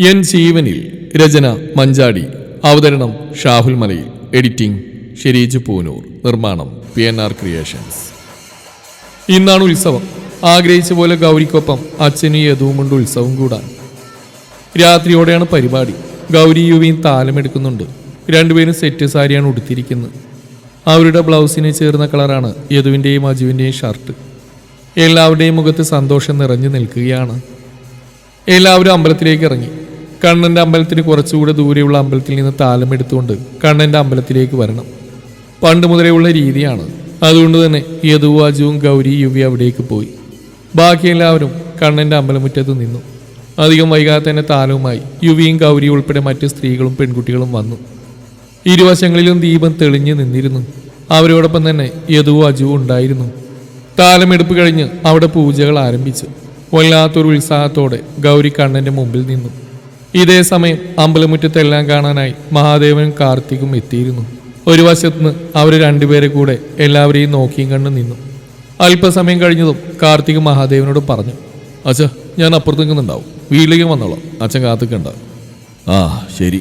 N ജീവനിൽ രചന മഞ്ചാടി. അവതരണം Shahul Malayil. Editing Shareej Poonoor. നിർമ്മാണം പി എൻ ആർ ക്രിയേഷൻസ്. ഇന്നാണ് ഉത്സവം. ആഗ്രഹിച്ച പോലെ ഗൗരിക്കൊപ്പം അച്ഛനും യദുവും കൊണ്ട് ഉത്സവം കൂടാൻ. രാത്രിയോടെയാണ് പരിപാടി. ഗൗരി യുവിയും താലമെടുക്കുന്നുണ്ട്. രണ്ടുപേരും സെറ്റ് സാരിയാണ് ഉടുത്തിരിക്കുന്നത്. അവരുടെ ബ്ലൗസിന് ചേർന്ന കളറാണ് യദുവിന്റെയും അജുവിന്റെയും ഷർട്ട്. എല്ലാവരുടെയും മുഖത്ത് സന്തോഷം നിറഞ്ഞു നിൽക്കുകയാണ്. എല്ലാവരും അമ്പലത്തിലേക്ക് ഇറങ്ങി. കണ്ണന്റെ അമ്പലത്തിന് കുറച്ചുകൂടെ ദൂരെയുള്ള അമ്പലത്തിൽ നിന്ന് താലം എടുത്തുകൊണ്ട് കണ്ണന്റെ അമ്പലത്തിലേക്ക് വരണം. പണ്ട് മുതലേ ഉള്ള രീതിയാണ്. അതുകൊണ്ട് തന്നെ യദു അജുവും ഗൗരി യുവി അവിടേക്ക് പോയി. ബാക്കി എല്ലാവരും കണ്ണന്റെ അമ്പലമുറ്റത്ത് നിന്നു. അധികം വൈകാതെ തന്നെ താലവുമായി യുവിയും ഗൗരിയും ഉൾപ്പെടെ മറ്റ് സ്ത്രീകളും പെൺകുട്ടികളും വന്നു. ഇരുവശങ്ങളിലും ദീപം തെളിഞ്ഞു നിന്നിരുന്നു. അവരോടൊപ്പം തന്നെ യദുവും അജുവും ഉണ്ടായിരുന്നു. താലമെടുപ്പ് കഴിഞ്ഞ് അവിടെ പൂജകൾ ആരംഭിച്ചു. വല്ലാത്തൊരു ഉത്സാഹത്തോടെ ഗൗരി കണ്ണന്റെ മുമ്പിൽ നിന്നു. ഇതേ സമയം അമ്പലമുറ്റത്തെല്ലാം കാണാനായി മഹാദേവനും കാർത്തികും എത്തിയിരുന്നു. ഒരു വശത്തുനിന്ന് അവർ രണ്ടുപേരെ കൂടെ എല്ലാവരെയും നോക്കിയും കണ്ടു നിന്നു. അല്പസമയം കഴിഞ്ഞതും കാർത്തിക് മഹാദേവനോട് പറഞ്ഞു അച്ഛ ഞാൻ അപ്പുറത്ത് നിൽക്കുന്നുണ്ടാവും. വീട്ടിലേക്ക് വന്നോളാം. അച്ഛൻ കാത്തിക്കണ്ട. ആ ശരി.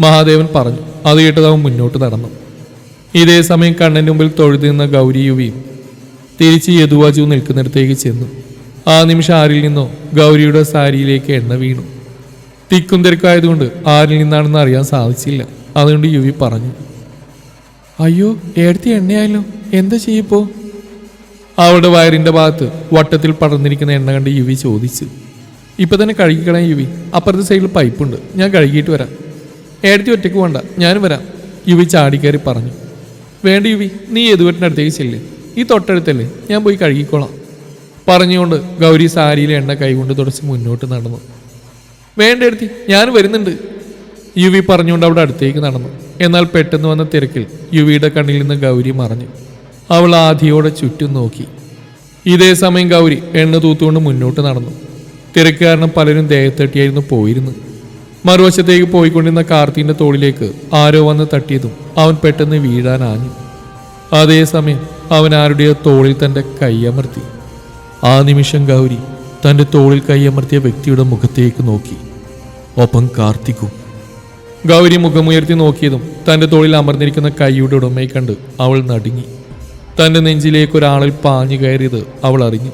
മഹാദേവൻ പറഞ്ഞു അത് കേട്ടത് അവൻ മുന്നോട്ട് നടന്നു. ഇതേ സമയം കണ്ണന്റെ മുമ്പിൽ തൊഴുതി നിന്ന ഗൗരി യുവിയും തിരിച്ച് യദുവാജു നിൽക്കുന്നിടത്തേക്ക് ചെന്നു. ആ നിമിഷം ആരിൽ നിന്നോ ഗൗരിയുടെ സാരിയിലേക്ക് എണ്ണ വീണു. തിക്കും തിരക്കായതുകൊണ്ട് ആരിൽ നിന്നാണെന്ന് അറിയാൻ സാധിച്ചില്ല. അതുകൊണ്ട് യുവി പറഞ്ഞു. അയ്യോ ഏടത്തി എണ്ണയായല്ലോ. എന്താ ചെയ്യപ്പോ? അവളുടെ വയറിന്റെ ഭാഗത്ത് വട്ടത്തിൽ പടർന്നിരിക്കുന്ന എണ്ണ കണ്ട് യുവി ചോദിച്ചു. ഇപ്പൊ തന്നെ കഴുകിക്കളയാൻ യുവി അപ്പുറത്തെ സൈഡിൽ പൈപ്പുണ്ട്. ഞാൻ കഴുകിയിട്ട് വരാം. ഏടത്തി ഒറ്റയ്ക്ക് വേണ്ട ഞാനും വരാം. യുവി ചാടിക്കയറി പറഞ്ഞു. വേണ്ട യുവി നീ യദുവട്ടിനടുത്തേക്ക് ചെല്ല്. ഈ തൊട്ടടുത്തല്ലേ. ഞാൻ പോയി കഴുകിക്കോളാം. പറഞ്ഞുകൊണ്ട് ഗൗരി സാരിയിലെ എണ്ണ കൈകൊണ്ട് തുടച്ച് മുന്നോട്ട് നടന്നു. വേണ്ട എടുത്തി ഞാൻ വരുന്നുണ്ട്. യുവി പറഞ്ഞുകൊണ്ട് അവിടെ അടുത്തേക്ക് നടന്നു. എന്നാൽ പെട്ടെന്ന് വന്ന തിരക്കിൽ യുവിയുടെ കണ്ണിൽ നിന്ന് ഗൗരി മറഞ്ഞു. അവൾ ആധിയോടെ ചുറ്റും നോക്കി. ഇതേ സമയം ഗൗരി എണ്ണ തൂത്തുകൊണ്ട് മുന്നോട്ട് നടന്നു. തിരക്ക് കാരണം പലരും ദേഹത്തട്ടിയായിരുന്നു പോയിരുന്നു. മറുവശത്തേക്ക് പോയിക്കൊണ്ടിരുന്ന കാർത്തിന്റെ തോളിലേക്ക് ആരോ വന്ന് തട്ടിയതും അവൻ പെട്ടെന്ന് വീഴാനാഞ്ഞു അതേസമയം അവൻ ആരുടെ തോളിൽ തന്റെ കൈയമർത്തി ആ നിമിഷം ഗൗരി തന്റെ തോളിൽ കൈയമർത്തിയ വ്യക്തിയുടെ മുഖത്തേക്ക് നോക്കി. ഒപ്പം കാർത്തിക്കും ഗൗരി മുഖമുയർത്തി നോക്കിയതും തന്റെ തോളിൽ അമർന്നിരിക്കുന്ന കൈയുടെ ഉടമയെ കണ്ട് അവൾ നടുങ്ങി. തന്റെ നെഞ്ചിലേക്ക് ഒരാളിൽ പാഞ്ഞു കയറിയത് അവൾ അറിഞ്ഞു.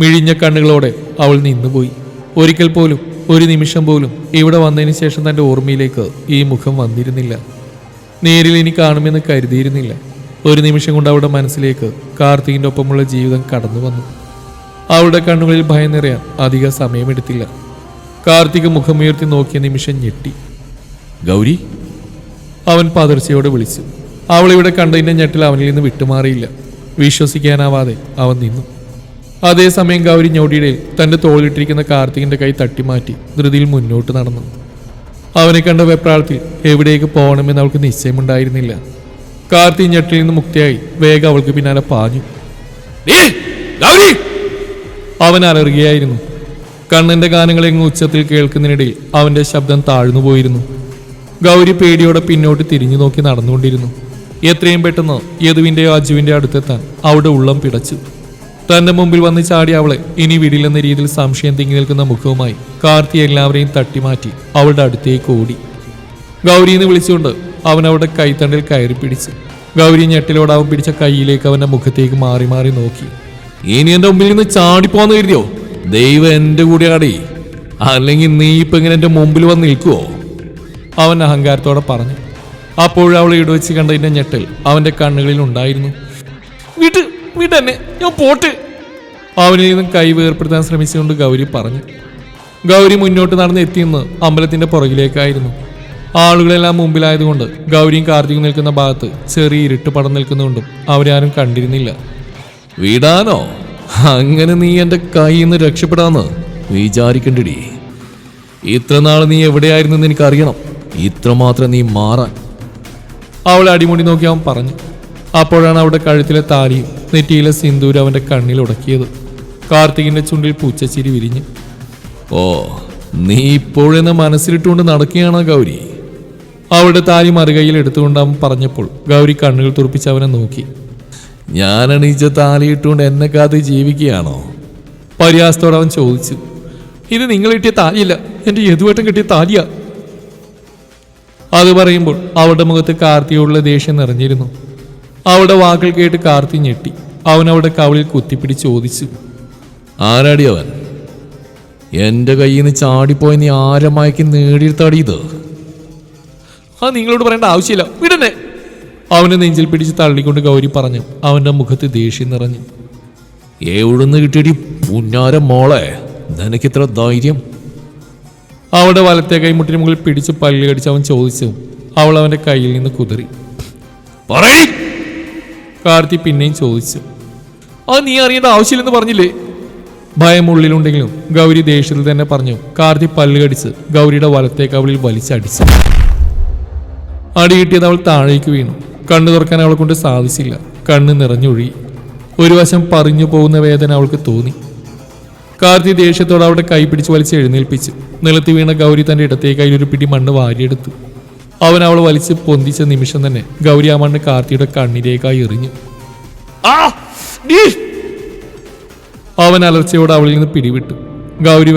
മിഴിഞ്ഞ കണ്ണുകളോടെ അവൾ നിന്നുപോയി. ഒരിക്കൽ പോലും ഒരു നിമിഷം പോലും ഇവിടെ വന്നതിന് ശേഷം തന്റെ ഓർമ്മയിലേക്ക് ഈ മുഖം വന്നിരുന്നില്ല. നേരിൽ ഇനി കാണുമെന്ന് കരുതിയിരുന്നില്ല. ഒരു നിമിഷം കൊണ്ട് അവളുടെ മനസ്സിലേക്ക് കാർത്തികിന്റെ ഒപ്പമുള്ള ജീവിതം കടന്നു വന്നു അവളുടെ കണ്ണുകളിൽ ഭയം നിറയാൻ അധിക സമയമെടുത്തില്ല. കാർത്തിക് മുഖമുയർത്തി നോക്കിയ നിമിഷം ഞെട്ടി. ഗൗരി? അവൻ പതർച്ചയോടെ വിളിച്ചു. അവൾ ഇവിടെ കണ്ടതിന്റെ ഞെട്ടിൽ അവനിൽ നിന്ന് വിട്ടുമാറിയില്ല. വിശ്വസിക്കാനാവാതെ അവൻ നിന്നു. അതേസമയം ഗൗരി ഞൊടിയിടയിൽ തന്റെ തോളിലിട്ടിരിക്കുന്ന കാർത്തികിന്റെ കൈ തട്ടിമാറ്റി ധൃതിയിൽ മുന്നോട്ട് നടന്നു. അവനെ കണ്ട വെപ്രാളത്തിൽ എവിടേക്ക് പോകണമെന്ന് അവൾക്ക് നിശ്ചയമുണ്ടായിരുന്നില്ല. കാർത്തി ഞെട്ടിൽ നിന്ന് മുക്തിയായി വേഗം അവൾക്ക് പിന്നാലെ പാഞ്ഞു. അവൻ അലറുകയായിരുന്നു. കണ്ണന്റെ ഗാനങ്ങൾ എങ്ങ് ഉച്ചത്തിൽ കേൾക്കുന്നതിനിടയിൽ അവന്റെ ശബ്ദം താഴ്ന്നു പോയിരുന്നു. ഗൗരി പേടിയോടെ പിന്നോട്ട് തിരിഞ്ഞു നോക്കി നടന്നുകൊണ്ടിരുന്നു. എത്രയും പെട്ടെന്ന് യദുവിന്റെയോ അജുവിന്റെ അടുത്തെത്താൻ അവിടെ ഉള്ളം പിടച്ചു. തന്റെ മുമ്പിൽ വന്ന് ചാടി അവളെ ഇനി വിടില്ലെന്ന രീതിയിൽ സംശയം തിങ്ങി നിൽക്കുന്ന മുഖവുമായി കാർത്തി എല്ലാവരെയും തട്ടിമാറ്റി അവളുടെ അടുത്തേക്ക് ഓടി. ഗൗരിന്ന് വിളിച്ചുകൊണ്ട് അവൻ അവളുടെ കൈത്തണ്ടിൽ കയറി പിടിച്ചു. ഗൗരി ഞെട്ടിലോട് അവൻ പിടിച്ച കൈയിലേക്ക് അവന്റെ മുഖത്തേക്ക് മാറി മാറി നോക്കി. ഇനി എന്റെ മുമ്പിൽ നിന്ന് ചാടിപ്പോന്ന് കരുതിയോ? ദൈവം എന്റെ ആടി. അല്ലെങ്കിൽ നീ ഇപ്പൊ ഇങ്ങനെ എന്റെ മുമ്പിൽ വന്ന് നിൽക്കുവോ? അവൻ അഹങ്കാരത്തോടെ പറഞ്ഞു. അപ്പോഴവൾ ഇടവെച്ച് കണ്ടതിന്റെ ഞെട്ടൽ അവന്റെ കണ്ണുകളിൽ ഉണ്ടായിരുന്നു. വീട്ട് വീട്ട് തന്നെ ഞാൻ പോട്ട്. അവനിൽ നിന്നും കൈ വേർപ്പെടുത്താൻ ശ്രമിച്ചുകൊണ്ട് ഗൗരി പറഞ്ഞു. ഗൗരി മുന്നോട്ട് നടന്ന് എത്തിയെന്ന് അമ്പലത്തിന്റെ പുറകിലേക്കായിരുന്നു. ആളുകളെല്ലാം മുമ്പിലായതുകൊണ്ട് ഗൗരിയും കാർത്തികും നിൽക്കുന്ന ഭാഗത്ത് ചെറിയ ഇരുട്ട് പടം നിൽക്കുന്നുകൊണ്ടും അവരാരും കണ്ടിരുന്നില്ല. വിടാനോ? അങ്ങനെ നീ എന്റെ കയ്യിൽ നിന്ന് രക്ഷപ്പെടാന്ന് വിചാരിക്കണ്ടടി. ഇത്ര നാൾ നീ എവിടെയായിരുന്നെന്ന് എനിക്കറിയണം. ഇത്രമാത്രം നീ മാറാൻ. അവളെ അടിമുടി നോക്കി അവൻ പറഞ്ഞു. അപ്പോഴാണ് അവിടെ കഴുത്തിലെ താലിയും നെറ്റിയിലെ സിന്ദൂരം അവന്റെ കണ്ണിൽ ഉടക്കിയത്. കാർത്തികിന്റെ ചുണ്ടിൽ പൂച്ചച്ചിരി വിരിഞ്ഞ്. ഓ നീ ഇപ്പോഴെന്ന് മനസ്സിലിട്ടുകൊണ്ട് നടക്കുകയാണോ ഗൗരി? അവളുടെ താലി മറുകയിൽ എടുത്തുകൊണ്ട് അവൻ പറഞ്ഞപ്പോൾ ഗൗരി കണ്ണുകൾ തുറപ്പിച്ച് അവനെ നോക്കി. ഞാൻ എണീച്ച താലി ഇട്ടുകൊണ്ട് എന്നെ കാത്ത് ജീവിക്കുകയാണോ? പരിഹാസത്തോടെ അവൻ ചോദിച്ചു. ഇത് നിങ്ങൾ കിട്ടിയ താലിയല്ല എന്റെ യദുവേട്ടൻ കിട്ടിയ താലിയാ. അത് പറയുമ്പോൾ അവളുടെ മുഖത്ത് കാർത്തിയോടുള്ള ദേഷ്യം നിറഞ്ഞിരുന്നു. അവളുടെ വാക്കുകൾ കേട്ട് കാർത്തി ഞെട്ടി. അവൻ അവളുടെ കവളിൽ കുത്തിപ്പിടി ചോദിച്ചു. ആരാടി അവൻ? എന്റെ കയ്യിൽ നിന്ന് ചാടിപ്പോയി നീ ആരമാക്കി നേടിയെടുത്താടി ഇത്? ആ നിങ്ങളോട് പറയേണ്ട ആവശ്യമില്ല. വിടന്നെ. അവനെ നെഞ്ചിൽ പിടിച്ച് തള്ളിക്കൊണ്ട് ഗൗരി പറഞ്ഞു അവന്റെ മുഖത്ത് ദേഷ്യം നിറഞ്ഞു. എവിടുന്ന് കിട്ടിയടി പുന്നാര മോളെ നിനക്കിത്ര ധൈര്യം? അവളുടെ വലത്തെ കൈമുട്ടിന് മുകളിൽ പിടിച്ച് പല്ല് കടിച്ച് അവൻ ചോദിച്ചു. അവൾ അവന്റെ കയ്യിൽ നിന്ന് കുതിറി പറയ്! കാർത്തി പിന്നെയും ചോദിച്ചു. അത് നീ അറിയേണ്ട ആവശ്യമില്ലെന്ന് പറഞ്ഞില്ലേ? ഭയം ഉള്ളിലുണ്ടെങ്കിലും ഗൗരി ദേഷ്യത്തിൽ തന്നെ പറഞ്ഞു. കാർത്തി പല്ല് കടിച്ച് ഗൗരിയുടെ വലത്തെ കവളിൽ വലിച്ചടിച്ചു. അടി കിട്ടിയത് അവൾ താഴേക്ക് വീണു. കണ്ണു തുറക്കാൻ അവളെ കൊണ്ട് സാധിച്ചില്ല. കണ്ണ് നിറഞ്ഞൊഴുകി. ഒരു വശം പറഞ്ഞു പോകുന്ന വേദന അവൾക്ക് തോന്നി. കാർത്തി ദേഷ്യത്തോടെ അവളുടെ കൈ പിടിച്ച് വലിച്ച് എഴുന്നേൽപ്പിച്ചു നിലത്ത് വീണ ഗൗരി തന്റെ ഇടത്തേ കയ്യിൽ ഒരു പിടി മണ്ണ് വാരിയെടുത്തു. അവൻ അവൾ വലിച്ച് പൊന്തിച്ച നിമിഷം തന്നെ ഗൗരി ആ മണ്ണ് കാർത്തിയുടെ കണ്ണിലേക്കായി എറിഞ്ഞു. അവൻ അലർച്ചയോടെ അവളിൽ നിന്ന് പിടിവിട്ടു. ഗൗരി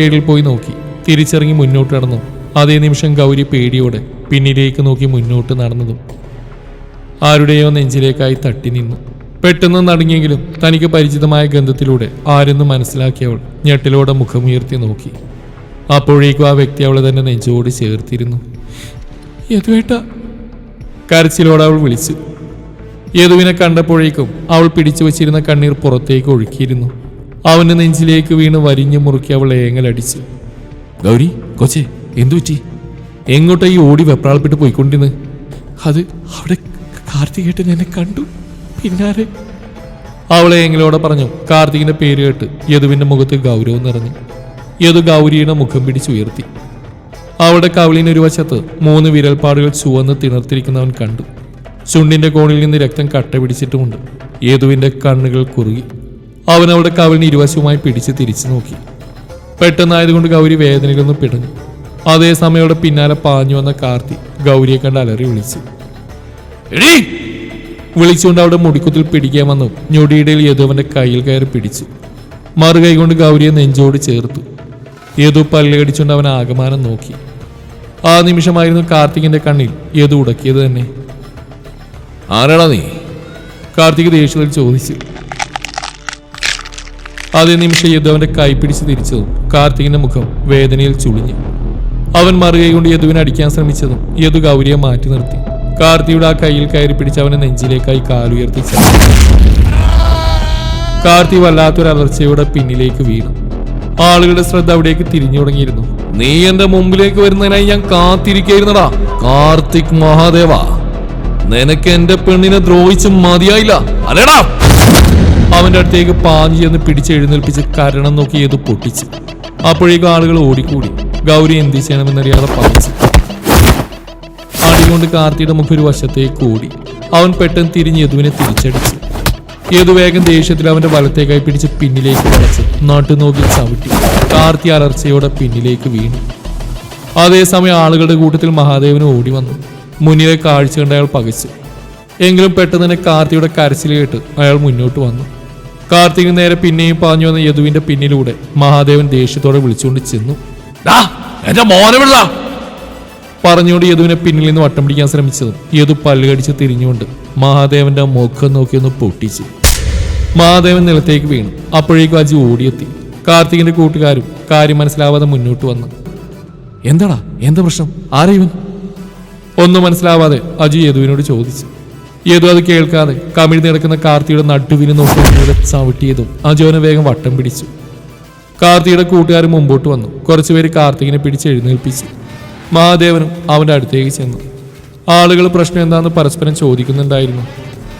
സൈഡിൽ പോയി നോക്കി. തിരിച്ചിറങ്ങി മുന്നോട്ട് നടന്നു. അതേ നിമിഷം ഗൗരി പേടിയോടെ പിന്നിലേക്ക് നോക്കി മുന്നോട്ട് നടന്നതും ആരുടെയോ നെഞ്ചിലേക്കായി തട്ടി നിന്നു. പെട്ടെന്ന് നടങ്ങിയെങ്കിലും തനിക്ക് പരിചിതമായ ഗന്ധത്തിലൂടെ ആരെന്ന് മനസ്സിലാക്കിയവൾ ഞെട്ടിലൂടെ മുഖമുയർത്തി നോക്കി. അപ്പോഴേക്കും ആ വ്യക്തി അവളെ തന്നെ നെഞ്ചോട് ചേർത്തിരുന്നു. യദുവേട്ട കരച്ചിലോടെ അവൾ വിളിച്ചു. യദുവിനെ കണ്ടപ്പോഴേക്കും അവൾ പിടിച്ചു വച്ചിരുന്ന കണ്ണീർ പുറത്തേക്ക് ഒഴുക്കിയിരുന്നു. അവന്റെ നെഞ്ചിലേക്ക് വീണ് വരിഞ്ഞു മുറുക്കി അവൾ ഏങ്ങലടിച്ചു ഗൗരി കൊച്ചേ എന്തു പറ്റി? എങ്ങോട്ടാ ഈ ഓടി വെപ്രാളപ്പെട്ട് പോയിക്കൊണ്ടിരുന്ന്? അത് അവിടെ കാർത്തികേട്ടൻ എന്നെ കണ്ടു. പിന്നാലെ. അവളെ എങ്ങനെയോടെ പറഞ്ഞു കാർത്തികിന്റെ പേര് കേട്ട് യദുവിന്റെ മുഖത്ത് ഗൗരവം നിറഞ്ഞു. യദു ഗൗരിയുടെ മുഖം പിടിച്ചുയർത്തി അവളുടെ കവളിനൊരു വശത്ത് മൂന്ന് വിരൽപ്പാടുകൾ ചുവന്ന് തിണർത്തിരിക്കുന്നവൻ കണ്ടു. ചുണ്ടിന്റെ കോണിൽ നിന്ന് രക്തം കട്ട പിടിച്ചിട്ടുമുണ്ട് യദുവിന്റെ കണ്ണുകൾ കുറുകി. അവൻ അവളുടെ കവിളിന് ഇരുവശവുമായി പിടിച്ച് തിരിച്ചു നോക്കി. പെട്ടെന്നായതുകൊണ്ട് ഗൗരി വേദനയിലൊന്ന് പിടഞ്ഞു. അതേസമയം അവിടെ പിന്നാലെ പാഞ്ഞു വന്ന കാർത്തി ഗൗരിയെ കണ്ട് അലറി വിളിച്ചു. എടീ! വിളിച്ചുകൊണ്ട് അവിടെ മുടിക്കുത്തിൽ പിടിക്കാൻ വന്നു. ഞൊടിയിടയിൽ യദുവന്റെ കയ്യിൽ കയറി പിടിച്ചു. മറുകൈ കൊണ്ട് ഗൗരിയെ നെഞ്ചോട് ചേർത്തു. യദു പല്ലടിച്ചുകൊണ്ട് അവൻ ആകമാനം നോക്കി. ആ നിമിഷമായിരുന്നു കാർത്തികിന്റെ കണ്ണിൽ യദു ഉടക്കിയത് തന്നെ. ആരാടാ നീ? കാർത്തിക് ദേഷ്യത്തിൽ ചോദിച്ചു. അതേ നിമിഷം യദു അവന്റെ കൈ പിടിച്ച് തിരിച്ചതും കാർത്തികിന്റെ മുഖം വേദനയിൽ ചുളിഞ്ഞു. അവൻ മറുകൈ കൊണ്ട് യദുവിനെ അടിക്കാൻ ശ്രമിച്ചതും യദു ഗൗരിയെ മാറ്റി നിർത്തി. കാർത്തിയുടെ ആ കയ്യിൽ കയറി പിടിച്ച് അവനെ നെഞ്ചിലേക്കായി കാലുയർത്തി. കാർത്തി വല്ലാത്തൊരു അലർച്ചയോടെ പിന്നിലേക്ക് വീണു. ആളുകളുടെ ശ്രദ്ധ അവിടേക്ക് തിരിഞ്ഞു തുടങ്ങിയിരുന്നു. നീ എന്റെ മുമ്പിലേക്ക് വരുന്നതിനായി ഞാൻ കാത്തിരിക്കായിരുന്നടാ കാർത്തിക് മഹാദേവ. നിനക്ക് എന്റെ പെണ്ണിനെ ദ്രോഹിച്ച് മതിയായില്ല അല്ലേടാ. അവന്റെ അടുത്തേക്ക് പാഞ്ഞു ചെന്ന് പിടിച്ചെഴുന്നേൽപ്പിച്ച് കരണം നോക്കി ഏത് പൊട്ടിച്ചു. അപ്പോഴേക്കും ആളുകൾ ഓടിക്കൂടി. ഗൗരി എന്ത് ചെയ്യണമെന്നറിയാതെ പറിച്ചു അടികൊണ്ട് കാർത്തിയുടെ മുഖം ഒരു വശത്തേക്ക് ഓടി അവൻ പെട്ടെന്ന് തിരിഞ്ഞ് യദുവിനെ തിരിച്ചടിച്ചു. യദു വേഗം ദേഷ്യത്തിൽ അവന്റെ വലത്തേക്കായി പിടിച്ച് പിന്നിലേക്ക് വളച്ച്. നാട്ടു നോക്കി ചവിട്ടി. കാർത്തി അലർച്ചയോടെ പിന്നിലേക്ക് വീണു. അതേസമയം ആളുകളുടെ കൂട്ടത്തിൽ മഹാദേവന് ഓടി വന്നു. മുന്നിലെ കാഴ്ച കണ്ട് അയാൾ പകച്ചു. എങ്കിലും പെട്ടെന്ന് തന്നെ കാർത്തിയുടെ കരച്ചിൽ കേട്ട് അയാൾ മുന്നോട്ട് വന്നു. കാർത്തിക് നേരെ പിന്നെയും പറഞ്ഞു വന്ന യദുവിന്റെ പിന്നിലൂടെ മഹാദേവൻ ദേഷ്യത്തോടെ വിളിച്ചുകൊണ്ട് ചെന്നു. എന്റെ മോനെ വിട പറഞ്ഞുകൊണ്ട് യദുവിനെ പിന്നിൽ നിന്ന് വട്ടം പിടിക്കാൻ ശ്രമിച്ചതും യദു പല്ലുകടിച്ച് തിരിഞ്ഞുകൊണ്ട് മഹാദേവന്റെ മുഖം നോക്കിയൊന്ന് പൊട്ടിച്ചു. മഹാദേവൻ നിലത്തേക്ക് വീണു. അപ്പോഴേക്കും അജി ഓടിയെത്തി. കാർത്തികിന്റെ കൂട്ടുകാരും കാര്യം മനസ്സിലാവാതെ മുന്നോട്ട് വന്നു. എന്താടാ? എന്താ പ്രശ്നം? ആരാ ഇവൻ? ഒന്നും മനസ്സിലാവാതെ അജി യദുവിനോട് ചോദിച്ചു. യദു അത് കേൾക്കാതെ കമിഴ്ന്ന് കിടക്കുന്ന കാർത്തിയുടെ നടുവിന് നോക്കി ചവിട്ടിയതും ആ ജോനെ വേഗം വട്ടം പിടിച്ചു. കാർത്തിയുടെ കൂട്ടുകാർ മുമ്പോട്ട് വന്നു. കുറച്ചുപേര് കാർത്തികിനെ പിടിച്ച് എഴുന്നേൽപ്പിച്ചു. മഹാദേവനും അവന്റെ അടുത്തേക്ക് ചെന്നു. ആളുകൾ പ്രശ്നം എന്താണെന്ന് പരസ്പരം ചോദിക്കുന്നുണ്ടായിരുന്നു.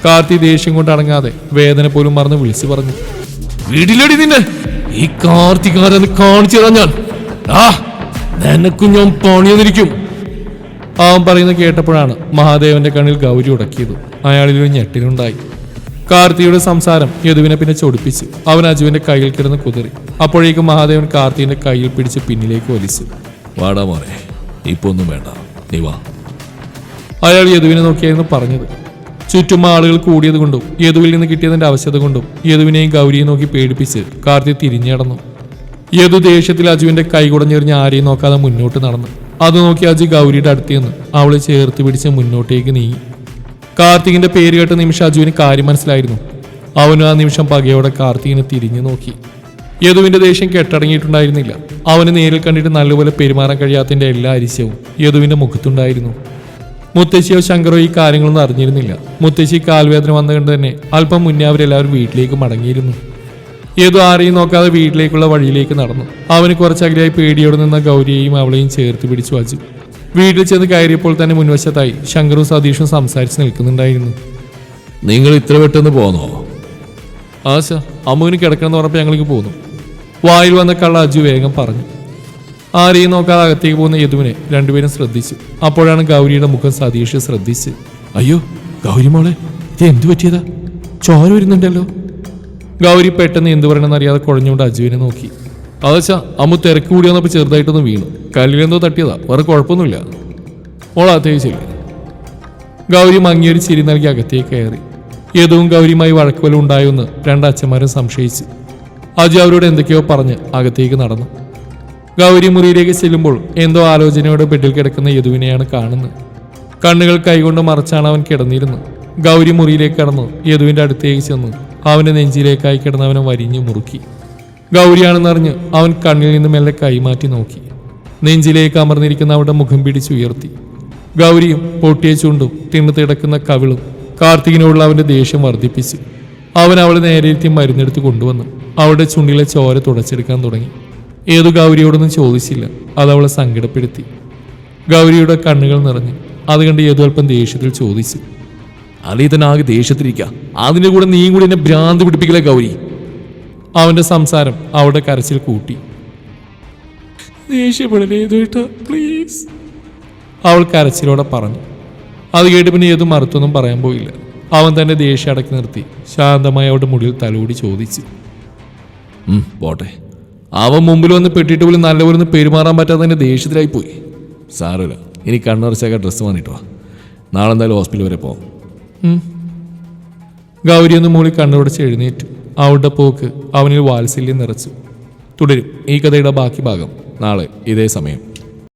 കാർത്തി ദേഷ്യം കൊണ്ടടങ്ങാതെ വേദന പോലും മറന്ന് വിളിച്ചു പറഞ്ഞു. വീട്ടിലടി നിന്നെ. ഈ കാർത്തികാരെന്ന് കാണിച്ചു ഞാൻ. ആ ഞാൻ പണിയെന്നിരിക്കും അവൻ പറയുന്നത് കേട്ടപ്പോഴാണ് മഹാദേവന്റെ കണ്ണിൽ ഗൗരി ഉടക്കിയത്. അയാളിൽ ഒരു ഞെട്ടിലുണ്ടായി. കാർത്തിയുടെ സംസാരം യദുവിനെ പിന്നെ ചൊടിപ്പിച്ചു. അവൻ അജുവിന്റെ കയ്യിൽ കിടന്ന് കുതിറി. അപ്പോഴേക്കും മഹാദേവൻ കാർത്തിയുടെ കയ്യിൽ പിടിച്ച് പിന്നിലേക്ക് വലിച്ചു. വാടാ മോനെ ഇപ്പൊ ഒന്നും വേണ്ട. നീ വാ. അയാൾ യദുവിനെ നോക്കിയായിരുന്നു പറഞ്ഞത്. ചുറ്റും ആളുകൾ കൂടിയത് കൊണ്ടും യദുവിൽ നിന്ന് കിട്ടിയതിന്റെ ആവശ്യത കൊണ്ടും യദുവിനെയും ഗൗരിയെ നോക്കി പേടിപ്പിച്ച് കാർത്തി തിരിഞ്ഞടന്നു യദു ദേഷ്യത്തിൽ അജുവിന്റെ കൈ കുടഞ്ഞെറിഞ്ഞ് ആരെയും നോക്കാതെ മുന്നോട്ട് നടന്നു. അത് നോക്കി അജു ഗൗരിയുടെ അടുത്ത് നിന്ന് അവളെ ചേർത്ത് പിടിച്ച് മുന്നോട്ടേക്ക് നീങ്ങി. കാർത്തികിന്റെ പേര് കേട്ട നിമിഷം അജുവിന് കാര്യം മനസ്സിലായിരുന്നു. അവനും ആ നിമിഷം പകയോടെ കാർത്തികിനെ തിരിഞ്ഞു നോക്കി. യദുവിന്റെ ദേഷ്യം കെട്ടടങ്ങിയിട്ടുണ്ടായിരുന്നില്ല. അവന് നേരിൽ കണ്ടിട്ട് നല്ലപോലെ പെരുമാറാൻ കഴിയാത്തതിന്റെ എല്ലാ അരിശവും യദുവിന്റെ മുഖത്തുണ്ടായിരുന്നു. മുത്തശ്ശിയോ ശങ്കറോ ഈ കാര്യങ്ങളൊന്നും അറിഞ്ഞിരുന്നില്ല. മുത്തശ്ശി കാൽവേദന വന്നു കണ്ട് തന്നെ അല്പം മുന്നേ അവരെല്ലാവരും വീട്ടിലേക്ക് മടങ്ങിയിരുന്നു. ഏതോ ആരെയും നോക്കാതെ വീട്ടിലേക്കുള്ള വഴിയിലേക്ക് നടന്നു. അവന് കുറച്ചകലെയായി പേടിയോടെ നിന്ന ഗൗരിയെയും അവളെയും ചേർത്ത് പിടിച്ചു വച്ചു വീട്ടിൽ ചെന്ന് കയറിയപ്പോൾ തന്നെ മുൻവശത്തായി ശങ്കറും സതീഷും സംസാരിച്ച് നിൽക്കുന്നുണ്ടായിരുന്നു. നിങ്ങൾ ഇത്ര പെട്ടെന്ന് പോന്നോ? ആശ അമ്മുവിന് കിടക്കണമെന്ന് പറഞ്ഞപ്പോൾ ഞങ്ങൾക്ക് പോന്നു. വായിൽ വന്ന കള്ള അജു വേഗം പറഞ്ഞു. ആരെയും നോക്കാതെ അകത്തേക്ക് പോകുന്ന യദുവിനെ രണ്ടുപേരും ശ്രദ്ധിച്ചു. അപ്പോഴാണ് ഗൗരിയുടെ മുഖം സതീഷ് ശ്രദ്ധിച്ച്. അയ്യോ ഗൗരി മോളെ ഇത് എന്തു പറ്റിയതാ? ചോര വരുന്നുണ്ടല്ലോ. ഗൗരി പെട്ടെന്ന് എന്തു പറയണമെന്ന് അറിയാതെ കുഴഞ്ഞുകൊണ്ട് അജുവിനെ നോക്കി. അതച്ചാ അമ്മ തിരക്ക് കൂടി വന്നപ്പോൾ ചെറുതായിട്ടൊന്ന് വീണു. കല്ലിലെന്തോ തട്ടിയതാ. വേറെ കുഴപ്പമൊന്നുമില്ല. മോളകത്തേക്ക് അത്യാവശ്യമില്ല ഗൗരി മങ്ങിയൊരു ചിരി നൽകി അകത്തേക്ക് കയറി. യദുവും ഗൗരിയുമായി വഴക്കുവലും ഉണ്ടായെന്ന് രണ്ടച്ഛന്മാരും സംശയിച്ചു. അജു അവരോട് എന്തൊക്കെയോ പറഞ്ഞ് അകത്തേക്ക് നടന്നു. ഗൗരി മുറിയിലേക്ക് ചെല്ലുമ്പോൾ എന്തോ ആലോചനയോടെ ബെഡിൽ കിടക്കുന്ന യദുവിനെയാണ് കാണുന്നത്. കണ്ണുകൾ കൈകൊണ്ട് മറച്ചാണ് അവൻ കിടന്നിരുന്നത്. ഗൗരി മുറിയിലേക്ക് കടന്നു യദുവിന്റെ അടുത്തേക്ക് ചെന്നു. അവന്റെ നെഞ്ചിലേക്കായി കിടന്നവനെ വരിഞ്ഞു മുറുക്കി. ഗൗരിയാണെന്നറിഞ്ഞ് അവൻ കണ്ണിൽ നിന്ന് മെല്ലെ കൈമാറ്റി നോക്കി. നെഞ്ചിലേക്ക് അമർന്നിരിക്കുന്ന അവളുടെ മുഖം പിടിച്ചുയർത്തി ഗൗരിയും പൊട്ടിയ ചുണ്ടും തിണ്ണു തിടക്കുന്ന കവിളും കാർത്തികിനോടുള്ള അവന്റെ ദേഷ്യം വർദ്ധിപ്പിച്ചു. അവൻ അവളെ നേരെത്തി മരുന്നെടുത്ത് കൊണ്ടുവന്നു അവളുടെ ചുണ്ടിലെ ചോര തുടച്ചെടുക്കാൻ തുടങ്ങി. ഏതു ഗൗരിയോടൊന്നും ചോദിച്ചില്ല അത് അവളെ സങ്കടപ്പെടുത്തി. ഗൗരിയുടെ കണ്ണുകൾ നിറഞ്ഞു അത് കണ്ട് ഏതു അല്പം ദേഷ്യത്തിൽ ചോദിച്ചു. അലി തന്നെ ആകെ ദേഷ്യത്തിരിക്ക അതിന്റെ കൂടെ നീ കൂടി എന്നെ ഭ്രാന്ത് പിടിപ്പിക്കലേ ഗൗരി? അവന്റെ സംസാരം അവളുടെ കരച്ചിൽ കൂട്ടി. പ്ലീസ് അവൾ കരച്ചിലോടെ പറഞ്ഞു. അത് കേട്ട് പിന്നെ ഏതും മറുത്തൊന്നും പറയാൻ പോയില്ല. അവൻ തന്നെ ദേഷ്യം അടക്കി നിർത്തി. ശാന്തമായി അവളുടെ മുടിയിൽ തലോടി ചോദിച്ചു. പോട്ടെ. അവൻ മുമ്പിൽ വന്ന് പെട്ടിട്ട് പോലും നല്ലപോലെ ഒന്ന് പെരുമാറാൻ പറ്റാതെ തന്നെ ദേഷ്യത്തിലായി പോയി. സാറല്ല ഇനി കണ്ണറച്ചൊക്കെ ഡ്രസ്സ് വാങ്ങിട്ടോ നാളെ എന്തായാലും ഹോസ്പിറ്റൽ വരെ പോകാം ഗൗരി ഒന്ന് മൂളി കണ്ണുടച്ച് എഴുന്നേറ്റു. അവളുടെ പോക്ക് അവനിൽ വാത്സല്യം നിറച്ചു. തുടരും ഈ കഥയുടെ ബാക്കി ഭാഗം നാളെ ഇതേ സമയം.